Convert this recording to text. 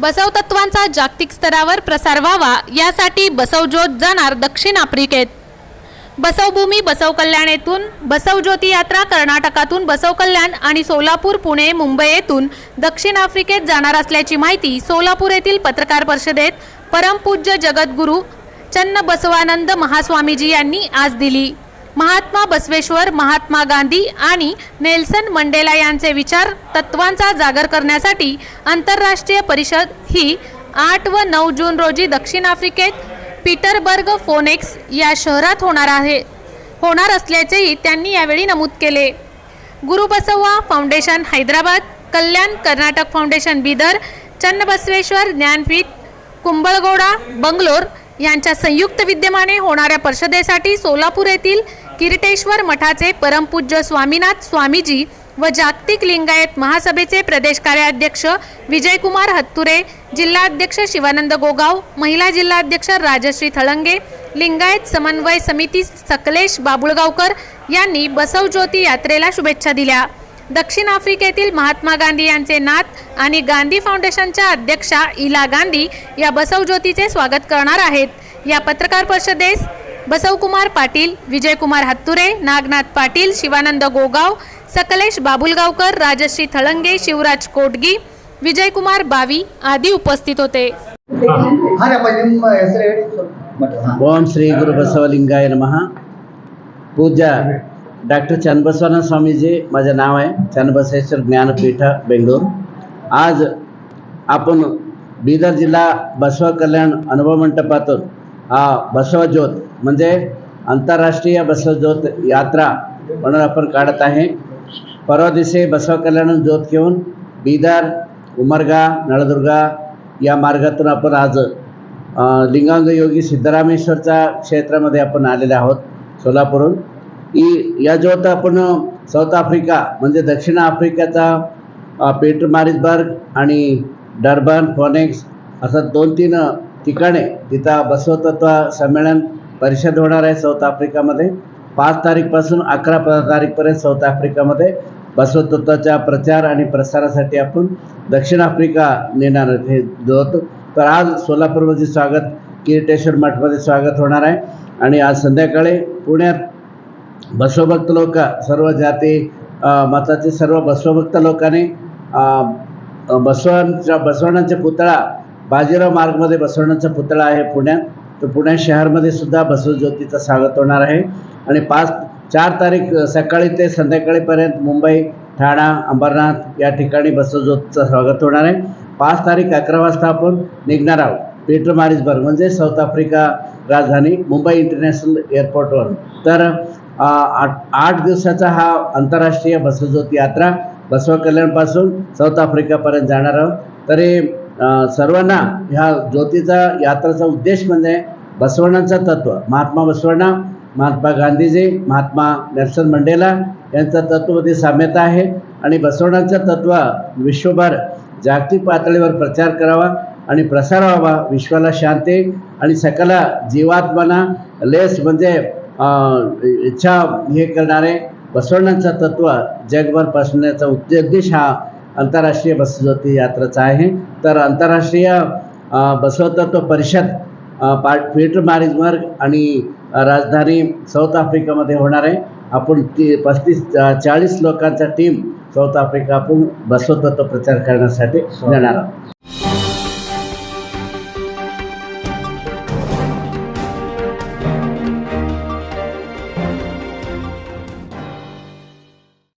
बसव तत्वांचा जागतिक स्तरावर प्रसार व्हावा यासाठी बसवज्योत जाणार दक्षिण आफ्रिकेत. बसवभूमी बसव कल्याण येथून बसव ज्योती यात्रा कर्नाटकातून बसव कल्याण आणि सोलापूर पुणे मुंबई येथून दक्षिण आफ्रिकेत जाणार असल्याची माहिती सोलापूर येथील पत्रकार परिषदेत परमपूज्य जगद्गुरू चन्न बसवानंद महास्वामीजी यांनी आज दिली. महात्मा बसवेश्वर महात्मा गांधी आणि नेल्सन मंडेला यांचे विचार तत्वांचा जागर करण्यासाठी आंतरराष्ट्रीय परिषद ही आठ व नऊ जून रोजी दक्षिण आफ्रिकेत पीटरबर्ग फोनेक्स या शहरात होणार आहे. होणार असल्याचेही त्यांनी यावेळी नमूद केले. गुरु बसव्वा फाउंडेशन हैदराबाद कल्याण कर्नाटक फाउंडेशन बिदर चन्नबसवेश्वर ज्ञानपीठ कुंभळगोडा बंगलोर यांच्या संयुक्त विद्यमाने होणाऱ्या परिषदेसाठी सोलापूर येथील किरीटेश्वर मठाचे परमपूज्य स्वामीनाथ स्वामीजी व जागतिक लिंगायत महासभेचे प्रदेश कार्याध्यक्ष विजयकुमार हत्तुरे जिल्हाध्यक्ष शिवानंद गोगाव महिला जिल्हाध्यक्ष राजश्री थळंगे लिंगायत समन्वय समिती सकलेश बाबुळगावकर यांनी बसवज्योती यात्रेला शुभेच्छा दिल्या. दक्षिण आफ्रिकेतील महात्मा गांधी यांचे नात आणि गांधी फाउंडेशनच्या अध्यक्षा इला गांधी या बसव ज्योतीचे स्वागत करणार आहेत. या पत्रकार परिषदेस बसवकुमार पाटील विजयकुमार हत्तुरे नागनाथ पाटील शिवानंद गोगाव सकलेश बाबुलगावकर राजश्री थळंगे शिवराज कोटगी विजयकुमार बावी आदी उपस्थित होते. ओम श्री गुरु बसवलिंगाय नम. पूजा डॉक्टर चन्नबसवानंद स्वामीजी माझं नाव आहे चंदबसेश्वर ज्ञानपीठ बेंगलोर आज आपण बीदर जिल्हा बसवा कल्याण अनुभव मंडपातून हा बसवज्योत म्हणजे आंतरराष्ट्रीय बसवज्योत यात्रा म्हणून आपण काढत आहे. परवा दिवशी बसव कल्याण ज्योत घेऊन बीदर उमरगा नळदुर्गा या मार्गातून आपण आज अ, लिंगांग योगी सिद्धरामेश्वरच्या क्षेत्रामध्ये आपण आलेले आहोत सोलापूरहून. ई या ज्योत आपण साऊथ आफ्रिका म्हणजे दक्षिण आफ्रिकेचा अ, पीटर मारिसबर्ग आणि डर्बन फॉनेक्स असं दोन तीन ठिकाणे. तिथं बसवतत्व संमेलन परिषद होणार आहे साऊथ आफ्रिकामध्ये. पाच तारीखपासून अकरा प तारीखपर्यंत साऊथ आफ्रिकामध्ये बसवतत्वाच्या प्रचार आणि प्रसारासाठी आपण दक्षिण आफ्रिका नेणार हे होतो तर आज सोलापूरमध्ये स्वागत किरीटेश्वर मठमध्ये स्वागत होणार आहे. आणि आज संध्याकाळी पुण्यात बसवभक्त लोक सर्व जाती मताचे सर्व बसवभक्त लोकांनी बसवांच्या बसवणाचा पुतळा बाजीराव मार्गमध्ये बसवण्याचा पुतळा आहे पुण्यात. तर पुणे शहरमध्ये सुद्धा बसवज्योतीचं स्वागत होणार आहे. आणि पाच चार तारीख सकाळी ते संध्याकाळीपर्यंत मुंबई ठाणा अंबरनाथ या ठिकाणी बसवज्योतीचं स्वागत होणार आहे. पाच तारीख अकरा वाजता आपण निघणार आहोत. पीटर मारिसबर्ग म्हणजे साऊथ आफ्रिका राजधानी मुंबई इंटरनॅशनल एअरपोर्टवर. तर आठ आठ दिवसाचा हा आंतरराष्ट्रीय बसवज्योती यात्रा बसव कल्याणपासून साऊथ आफ्रिकापर्यंत जाणार आहोत. तरी सर्वांना ह्या ज्योतीचा यात्राचा उद्देश म्हणजे बसवण्णांचं तत्व. महात्मा बसवण्णा महात्मा गांधीजी महात्मा नेल्सन मंडेला यांचा तत्वमध्ये साम्यता आहे. आणि बसवण्याचं तत्व विश्वभर जागतिक पातळीवर प्रचार करावा आणि प्रसार व्हावा विश्वाला शांती आणि सकला जीवात्मना लेस म्हणजे इच्छा हे करणारे बसवण्याचं तत्व जगभर पसरण्याचा उद्देश हा आंतरराष्ट्रीय बसज्योती यात्रेचा आहे. तर आंतरराष्ट्रीय बसवतत्व परिषद अं, पा पीटर मारिसबर्ग आणि राजधानी साऊथ आफ्रिकामध्ये होणार आहे. आपण ती पस्तीस चाळीस लोकांचा टीम साऊथ आफ्रिका आपण बसवतत्व प्रचार करण्यासाठी जाणार आहोत.